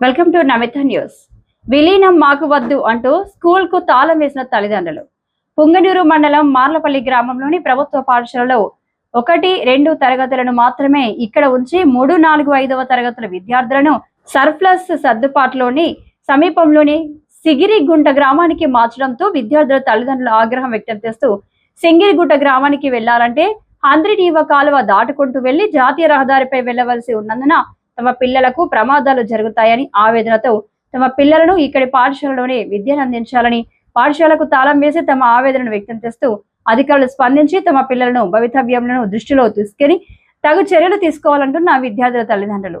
Welcome to Namitha news విలీనం మాకు వద్దు అంటూ స్కూల్కు తాళం వేసిన తల్లిదండ్రులు. పుంగనూరు మండలం మార్లపల్లి గ్రామంలోని ప్రభుత్వ పాఠశాలలో ఒకటి రెండు తరగతులను మాత్రమే ఇక్కడ ఉంచి మూడు నాలుగు ఐదవ తరగతుల విద్యార్థులను సర్ప్లస్ సర్దుబాటులోని సమీపంలోని సిగిరిగుంట గ్రామానికి మార్చడంతో విద్యార్థుల తల్లిదండ్రులు ఆగ్రహం వ్యక్తం చేస్తూ సింగిరిగుంట గ్రామానికి వెళ్ళాలంటే హంద్రినీవ కాలువ దాటుకుంటూ వెళ్ళి జాతీయ రహదారిపై వెళ్ళవలసి ఉన్నందున తమ పిల్లలకు ప్రమాదాలు జరుగుతాయని ఆవేదనతో తమ పిల్లలను ఇక్కడి పాఠశాలలోనే విద్యను అందించాలని పాఠశాలకు తాళం వేసి తమ ఆవేదనను వ్యక్తం చేస్తూ అధికారులు స్పందించి తమ పిల్లలను భవితవ్యంలను దృష్టిలో తీసుకుని తగు చర్యలు తీసుకోవాలంటున్న విద్యార్థుల తల్లిదండ్రులు.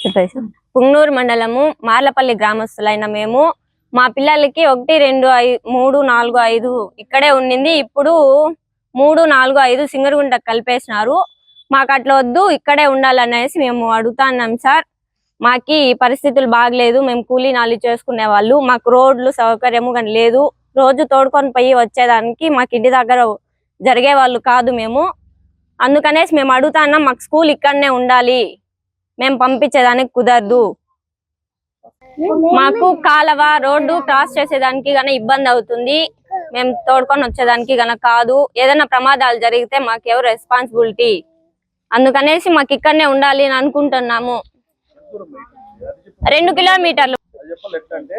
చెప్పేసి. పుంగనూరు మండలము మార్లపల్లి గ్రామస్తులైన మేము మా పిల్లలకి ఒకటి రెండు ఐ మూడు నాలుగు ఐదు ఇక్కడే ఉండింది. ఇప్పుడు మూడు నాలుగు ఐదు సింగరుగుంట కలిపేసినారు. మాకు అట్లా వద్దు ఇక్కడే ఉండాలనేసి మేము అడుగుతున్నాం సార్. మాకి పరిస్థితులు బాగలేదు మేము కూలీ నాలి చేసుకునే వాళ్ళు. మాకు రోడ్లు సౌకర్యము కానీ లేదు. రోజు తోడుకొని పోయి వచ్చేదానికి మాకు ఇంటి దగ్గర జరిగే వాళ్ళు కాదు మేము. అందుకనేసి మేము అడుగుతున్నాం మాకు స్కూల్ ఇక్కడనే ఉండాలి. మేము పంపించేదానికి కుదరదు. మాకు కాలవ రోడ్డు క్రాస్ చేసేదానికి గన ఇబ్బంది అవుతుంది. మేము తోడుకొని వచ్చేదానికి గన కాదు. ఏదైనా ప్రమాదాలు జరిగితే మాకు ఎవరు రెస్పాన్సిబిలిటీ అందుకనేసి మాకు ఇక్కడనే ఉండాలి అని అనుకుంటున్నాము. రెండు కిలోమీటర్లు. అంటే